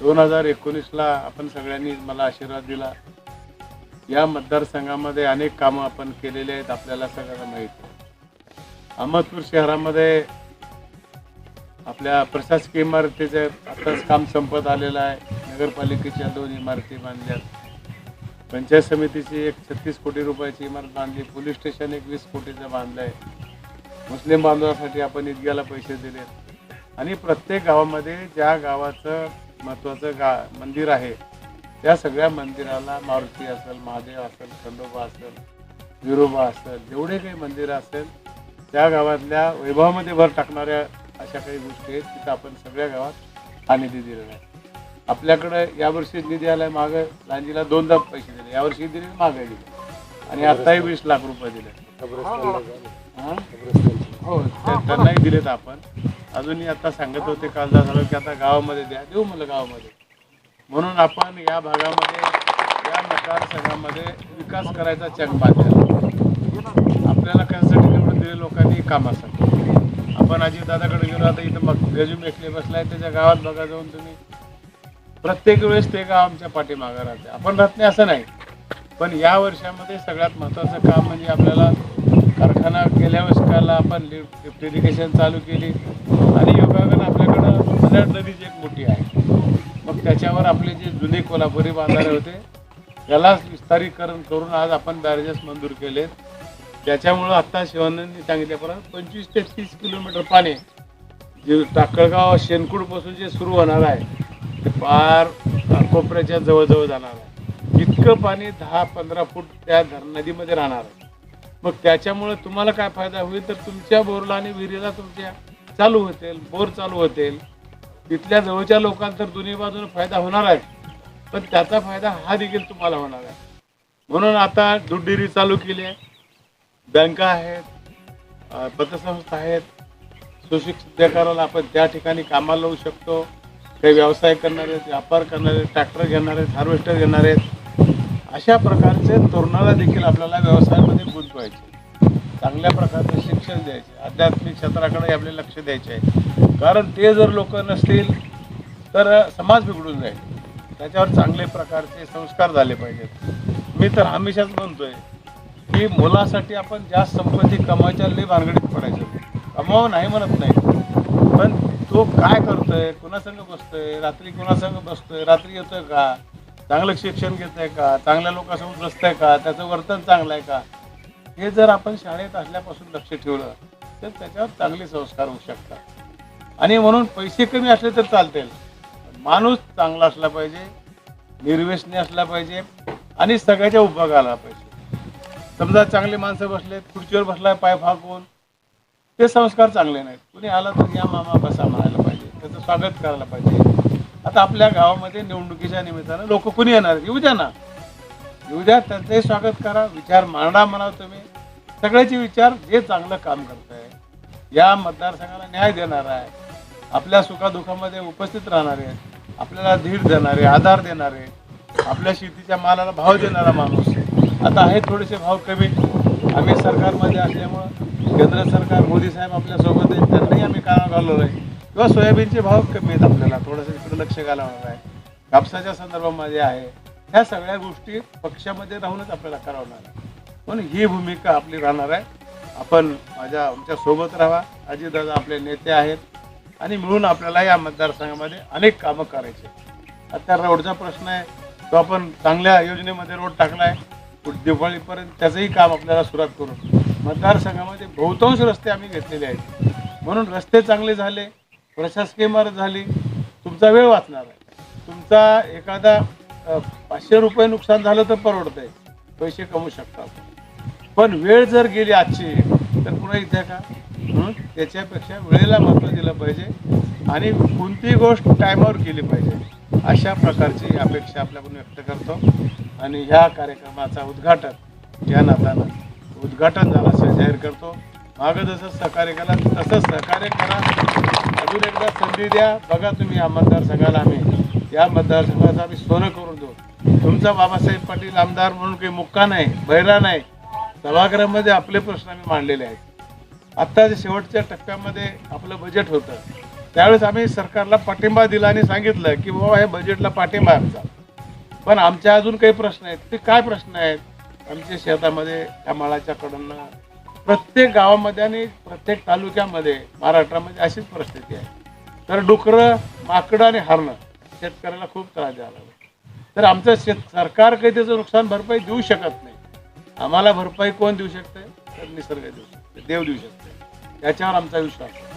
दोन हजार एकोणीसला आपण सगळ्यांनी मला आशीर्वाद दिला. या मतदारसंघामध्ये अनेक कामं आपण केलेली आहेत आपल्याला सगळ्यांना माहिती आहे. अहमदपूर शहरामध्ये आपल्या प्रशासकीय इमारतीचं आताच काम संपत आलेलं आहे. नगरपालिकेच्या दोन इमारती बांधल्यात. पंचायत समितीची एक छत्तीस कोटी रुपयाची इमारत बांधली पोलीस स्टेशन एक वीस कोटीचं बांधलं आहे. मुस्लिम बांधवासाठी आपण ईदग्याला पैसे दिले आणि प्रत्येक गावामध्ये ज्या गावाचं महत्त्वाचं गा मंदिर आहे. त्या सगळ्या मंदिराला मारुती असेल महादेव असेल खंडोबा असेल विरोबा असेल जेवढे काही मंदिरं असेल त्या गावातल्या वैभवामध्ये भर टाकणाऱ्या अशा काही गोष्टी आहेत तिथं आपण सगळ्या गावात हा निधी दिलेला आहे. आपल्याकडं यावर्षी निधी आलाय मागं लांजीला दोनदा पैसे दिले. यावर्षी दिले मागे दिले आणि आत्ताही वीस लाख रुपये दिले. हां? हो त्यांनाही दिलेत आपण. अजूनही आता सांगत होते काल झालं की आता गावामध्ये द्या देऊ मला गावामध्ये. म्हणून आपण या भागामध्ये या मतदारसंघामध्ये विकास करायचा चंग बांधला आपल्याला कशासाठी निवडून दिले लोकांनी? कामासाठी. आपण अजित दादाकडे गेलो आता इथं मग गजू मेखले बसलाय त्याच्या गावात बघा जाऊन तुम्ही. प्रत्येक वेळेस ते गाव आमच्या पाठीमागं राहते. आपण राहत नाही असं नाही. पण या वर्षामध्ये सगळ्यात महत्त्वाचं काम म्हणजे आपल्याला कारखाना गेल्या वर्षाला आपण लिफ्ट लिफ्ट इरिगेशन चालू केली. आणि योगागन आपल्याकडं मल्याड नदी एक मोठी आहे. मग त्याच्यावर आपले जे जुने कोल्हापुरी बांधारे होते त्यालाच विस्तारीकरण करून आज आपण बॅरेजेस मंजूर केलेत. त्याच्यामुळं आत्ता शिवानंदनी सांगितल्याप्रमाणे पंचवीस ते तीस किलोमीटर पाणी जे टाकळगाव शेनकुडपासून जे सुरू होणार आहे ते पार कोपऱ्याच्या जवळजवळ जाणार आहे. इतकं पाणी दहा पंधरा फूट त्या नदीमध्ये राहणार आहे. मग त्याच्यामुळे तुम्हाला काय फायदा? होईल तर तुमच्या बोरला आणि विहिरीला तुमच्या चालू होतील बोर चालू होतील. तिथल्या जवळच्या लोकांना तर दोन्ही बाजूने फायदा होणार आहे. पण त्याचा फायदा हा देखील तुम्हाला होणार आहे. म्हणून आता दूध डेअरी चालू केली आहे. बँका आहेत पतसंस्था आहेत. सुशिक्षितकाराला आपण त्या ठिकाणी कामाला लावू शकतो. काही व्यवसाय करणारे आहेत व्यापार करणारे आहेत ट्रॅक्टर घेणारे आहेत हार्वेस्टर घेणारे आहेत. अशा प्रकारचे तरुणाला देखील आपल्याला व्यवसायामध्ये गुंतवायचे चांगल्या प्रकारचे शिक्षण द्यायचे. आध्यात्मिक क्षेत्राकडे आपले लक्ष द्यायचे आहे. कारण ते जर लोक नसतील तर समाज बिघडून जाईल. त्याच्यावर चांगले प्रकारचे संस्कार झाले पाहिजेत. मी तर हमेशाच म्हणतोय की मुलासाठी आपण जास्त संपत्ती कमायच्या लई भानगडीत पडायचं. कमावं नाही म्हणत नाही. पण तो काय करतोय कुणासंग बसतोय रात्री कुणासंग बसतोय रात्री येतोय का? चांगलं शिक्षण घेतोय का? चांगल्या लोकांसोबत बसतंय का? त्याचं वर्तन चांगलं आहे का? हे जर आपण शाळेत असल्यापासून लक्ष ठेवलं तर त्याच्यावर चांगले संस्कार होऊ शकतात. आणि म्हणून पैसे कमी असले तर चालतील. माणूस चांगला असला पाहिजे निर्व्यसनी असला पाहिजे आणि सगळ्याच्या उपयोगाला पाहिजे. समजा चांगले माणसं बसलेत खुर्चीवर बसलाय पाय फाकून ते संस्कार चांगले नाहीत. कुणी आला तर या मामा बसा म्हणायला पाहिजे. त्याचं स्वागत करायला पाहिजे. आता आपल्या गावामध्ये निवडणुकीच्या निमित्तानं लोक कुणी येणार? येऊ द्या ना. येऊ द्या त्यांचंही स्वागत करा विचार मांडा म्हणा तुम्ही. सगळ्याचे विचार जे चांगलं काम करत आहे या मतदारसंघाला न्याय देणार आहे. आपल्या सुखादुखामध्ये उपस्थित राहणारे आपल्याला धीर देणारे आधार देणारे आपल्या शेतीच्या मालाला भाव देणारा माणूस आता आहे थोडेसे भाव कमी. आम्ही सरकारमध्ये असल्यामुळं केंद्र सरकार मोदी साहेब आपल्यासोबत आहेत त्यांनाही आम्ही काळा घालवलं आहे किंवा सोयाबीनचे भाव कमी आहेत आपल्याला. थोडंसं इकडे लक्ष घालावणार आहे. कापसाच्या संदर्भामध्ये आहे. ह्या सगळ्या गोष्टी पक्षामध्ये राहूनच आपल्याला करावणार आहे. म्हणून ही भूमिका आपली राहणार आहे. आपण माझ्या आमच्यासोबत राहा. अजितदादा आपले नेते आहेत. आणि मिळून आपल्याला या मतदारसंघामध्ये अनेक कामं करायचे. आता रोडचा प्रश्न आहे. तो आपण चांगल्या योजनेमध्ये रोड टाकला आहे दिवाळीपर्यंत त्याचंही काम आपल्याला सुरुवात करू मतदारसंघामध्ये बहुतांश रस्ते आम्ही घेतलेले आहेत. म्हणून रस्ते चांगले झाले. प्रशासकीय इमारत झाली तुमचा वेळ वाचणार आहे. तुमचा एखादा पाचशे रुपये नुकसान झालं तर परवडतंय. पैसे कमवू शकतात पण वेळ जर गेली आजची तर पुन्हा इथे का? म्हणून त्याच्यापेक्षा वेळेला महत्त्व दिलं पाहिजे आणि कोणतीही गोष्ट टायमावर केली पाहिजे. अशा प्रकारची अपेक्षा आपल्याकडून व्यक्त करतो. आणि ह्या कार्यक्रमाचा उद्घाटन या नातानं उद्घाटन झालं असं जाहीर करतो. मागं जसं सहकार्य केला तसंच सहकार्य करा. अजून एकदा संधी द्या. बघा तुम्ही या मतदारसंघाला आम्ही. या मतदारसंघाचं आम्ही सोनं करून देऊ. तुमचा बाबासाहेब पाटील आमदार म्हणून काही मुक्का नाही बहिरा नाही. सभागृहामध्ये आपले प्रश्न आम्ही मांडलेले आहेत. आत्ता जे शेवटच्या टप्प्यामध्ये आपलं बजेट होतं त्यावेळेस आम्ही सरकारला पाठिंबा दिला आणि सांगितलं की बाबा हे बजेटला पाठिंबा आमचा. पण आमच्या अजून काही प्रश्न आहेत? ते काय प्रश्न आहेत? आमच्या शेतामध्ये त्या माळाच्या कडनं प्रत्येक गावामध्ये आणि प्रत्येक तालुक्यामध्ये महाराष्ट्रामध्ये अशीच परिस्थिती आहे. तर डुकरं माकडं आणि हरणं शेतकऱ्याला खूप त्रास द्यावा लागला. तर आमचं शेत सरकार काही त्याचं नुकसान भरपाई देऊ शकत नाही. आम्हाला भरपाई कोण देऊ शकते तर निसर्ग देऊ शकते देव देऊ शकते याच्यावर आमचा विश्वास आहे.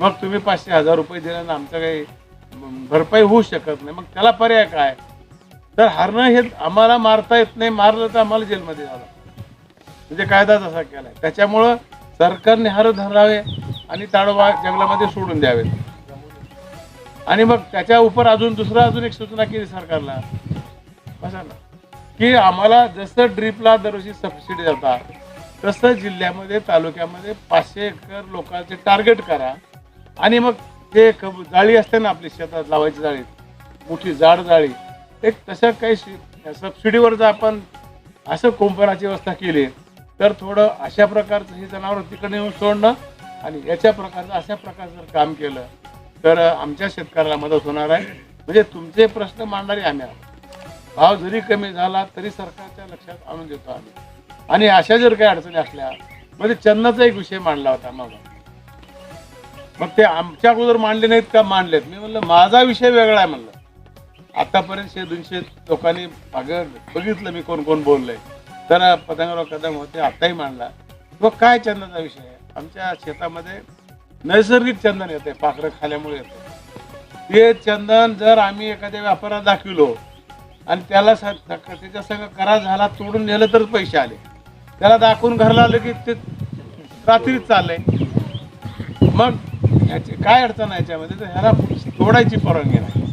मग तुम्ही पाचशे हजार रुपये दिल्यानं आमचं काही भरपाई होऊ शकत नाही. मग त्याला पर्याय काय? तर हरणं हे आम्हाला मारता येत नाही मारलं तर आम्हाला जेलमध्ये झालं म्हणजे कायदा तसा आहे त्याच्यामुळं सरकारने हर धरावे आणि ताडोबा जंगलामध्ये सोडून द्यावे. आणि मग त्याच्या उपर अजून दुसरं अजून एक सूचना केली सरकारला. कसं ना की आम्हाला जसं ड्रीपला दरवर्षी सबसिडी देतात तसं जिल्ह्यामध्ये तालुक्यामध्ये पाचशे एकर लोकांचे टार्गेट करा. आणि मग ते कब जाळी असते ना आपली शेतात लावायची जाळी मोठी जाड जाळी एक तसं काही सबसिडीवर जर आपण असं कुंपणाची व्यवस्था केली तर थोडं अशा प्रकारचं हे जनावर तिकडे येऊन सोडणं आणि याच्या प्रकारचं अशा प्रकारचं जर काम केलं तर आमच्या शेतकऱ्याला मदत होणार आहे. म्हणजे तुमचे प्रश्न मांडणारे आम्ही आहोत. भाव जरी कमी झाला तरी सरकारच्या लक्षात आणून देतो आम्ही. आणि अशा जर काही अडचणी असल्या म्हणजे चन्नाचा एक विषय मांडला होता मग मग ते आमच्या अगोदर मांडले नाहीत का? मांडलेत. मी म्हणलं माझा विषय वेगळा आहे म्हणलं. आतापर्यंत शे दोनशे लोकांनी मागं बघितलं मी कोण कोण बोललंय. तर पतंगराव कदम होते आत्ताही मांडला. मग काय चंदनाचा विषय आहे? आमच्या शेतामध्ये नैसर्गिक चंदन येते पाखरं खाल्यामुळे येते. ते चंदन जर आम्ही एखाद्या व्यापारात दाखविलो आणि त्याला त्याच्या सगळं करार झाला तोडून नेलं तर पैसे आले. त्याला दाखवून घरला आलं की ते रात्रीच चाललंय. मग याची काय अडचण आहे याच्यामध्ये? तर ह्याला तोडायची परवानगी नाही.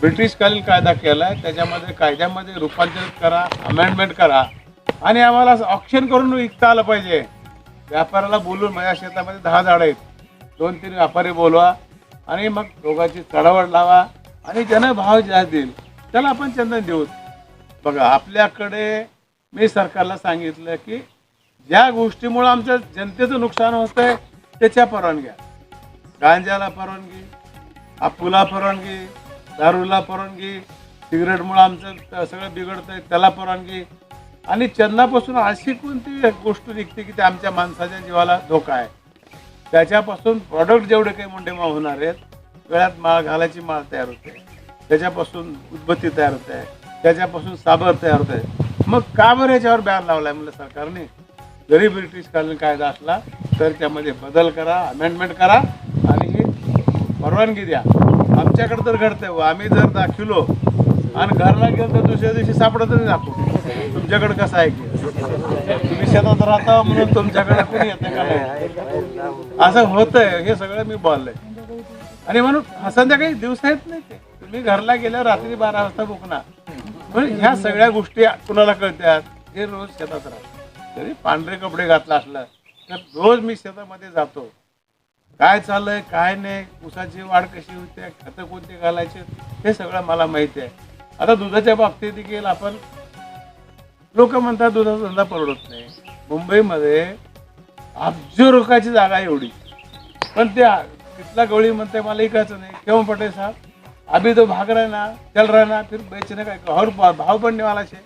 ब्रिटिशकालीन कायदा केला आहे त्याच्यामध्ये कायद्यामध्ये रूपांतरित करा अमेंडमेंट करा. आणि आम्हाला ऑप्शन करून विकता आलं पाहिजे. व्यापाऱ्याला बोलून माझ्या शेतामध्ये दहा झाडं आहेत. दोन तीन व्यापारी बोलवा आणि मग रोगाची चढावड लावा आणि ज्यानं भाव जास्त देईल त्याला आपण चंदन देऊ. बघा आपल्याकडे मी सरकारला सांगितलं की ज्या गोष्टीमुळं आमच्या जनतेचं नुकसान होतंय त्याच्या परवानग्या. गांजाला परवानगी आपुला परवानगी दारूला परवानगी सिगरेटमुळं आमचं सगळं सगळं आहे त्याला परवानगी. आणि चंदनापासून अशी कोणती गोष्ट निघते की ते आमच्या माणसाच्या जीवाला धोका आहे? त्याच्यापासून प्रॉडक्ट जेवढे काही मोठे माळ होणार आहेत गळ्यात माळ घालायची माळ तयार होते. त्याच्यापासून उदबत्ती तयार होते. त्याच्यापासून साबर तयार होते. मग का बरं याच्यावर बॅन लावलाय म्हणलं सरकारने? जरी ब्रिटिशकालीन कायदा असला तर त्यामध्ये बदल करा अमेंडमेंट करा आणि परवानगी द्या. आमच्याकडे तर घडतंय व आम्ही जर दाखिलो आणि घरला गेलं तर दुसऱ्या दिवशी सापडत नाही दाखवू तुमच्याकडे कसं आहे की? तुम्ही शेतात राहता म्हणून तुमच्याकडे कोणी येतं नाही असं होतंय हे सगळं मी बोललंय. आणि म्हणून संध्याकाळी दिवस येत नाही ते. तुम्ही घरला गेल्यावर रात्री बारा वाजता बुकणार म्हणून ह्या सगळ्या गोष्टी कुणाला कळतात? हे रोज शेतात राहतात. तरी पांढरे कपडे घातला असलं तर रोज मी शेतामध्ये जातो. काय चाललंय काय नाही ऊसाची वाढ कशी होते खतं कोणते घालायचे हे सगळं मला माहिती आहे. आता दुधाच्या बाबतीत देखील आपण लोक म्हणतात दुधाचा धंदा परवडत नाही. मुंबईमध्ये अब्ज रोखाची जागा आहे एवढी. पण त्या तिथला गवळी म्हणते मला ऐकायचं नाही. केव्हा पटेल साहब. अभी तो भाग रहा ना चल रहा ना फिर बेचने काय हर भाव पडणे वाला शे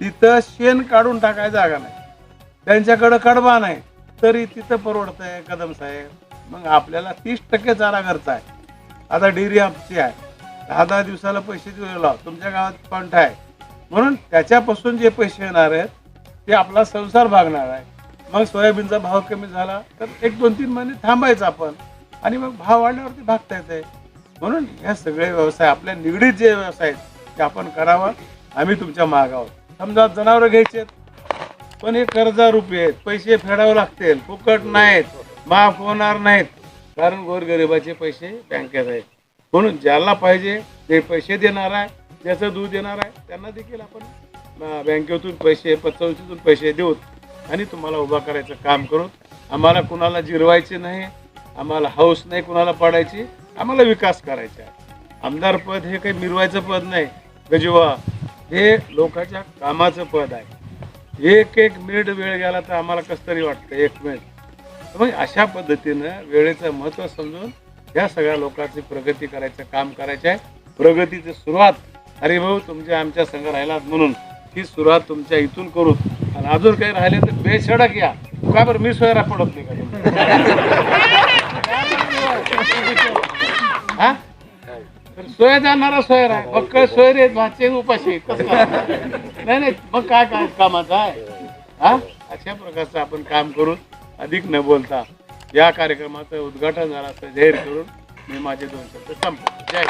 तिथं शेण काढून टाकाय जागा नाही. त्यांच्याकडं कडबा नाही. तरी तिथं परवडत आहे कदम साहेब. मग आपल्याला तीस टक्के चारा घरचा आहे. आता डेअरी आमची आहे. दहा दहा दिवसाला पैसे दिलेला तुमच्या गावात पंठ आहे. म्हणून त्याच्यापासून जे पैसे येणार आहेत ते आपला संसार भागणार आहे. मग सोयाबीनचा भाव कमी झाला तर एक दोन तीन महिने थांबायचं आपण. आणि मग भाव वाढल्यावरती भागता येते म्हणून ह्या सगळे व्यवसाय आपल्या निगडीत जे व्यवसाय आहेत ते आपण करावा. आम्ही तुमच्या मागावर. समजा जनावरं घ्यायचे पण हे कर्जारूपी आहेत. पैसे फेडावे लागतील. फुकट नाहीत. माफ होणार नाहीत. कारण गोरगरिबाचे पैसे बँकेत आहेत. म्हणून ज्याला पाहिजे जे पैसे देणार आहे ज्याचं दूध देणार आहे त्यांना देखील आपण बँकेतून पैसे पतसंस्थेतून पैसे देऊत आणि तुम्हाला उभा करायचं काम करू आम्हाला कुणाला जिरवायचे नाही आम्हाला हौस नाही कुणाला पाडायची आम्हाला विकास करायचा आहे. आमदार पद हे काही मिरवायचं पद नाही. गजवा हे लोकांच्या कामाचं पद आहे. एक एक मिनिट वेळ गेला तर आम्हाला कसं तरी वाटतं एक मिनिट. मग अशा पद्धतीनं वेळेचं महत्त्व समजून या सगळ्या लोकांची प्रगती करायचं काम करायचं आहे. प्रगतीची सुरुवात अरे भाऊ तुमच्या आमच्या संघ राहिलात म्हणून. ही सुरुवात तुमच्या इथून करू आणि अजून काही राहिले तर बेसडक या. का बरं? मी सोयरा पडत नाही का हा? तर सोय जाणारा सोयर आहे. मग काय सोयर आहेत? भाचे उपाशी आहेत. कसं नाही नाही. मग काय काय कामाचा आहे? हा? अशा प्रकारचं आपण काम करून अधिक न बोलता या कार्यक्रमाचं उद्घाटन झालं असं जाहीर करून मी माझे दोन शब्द संपले जय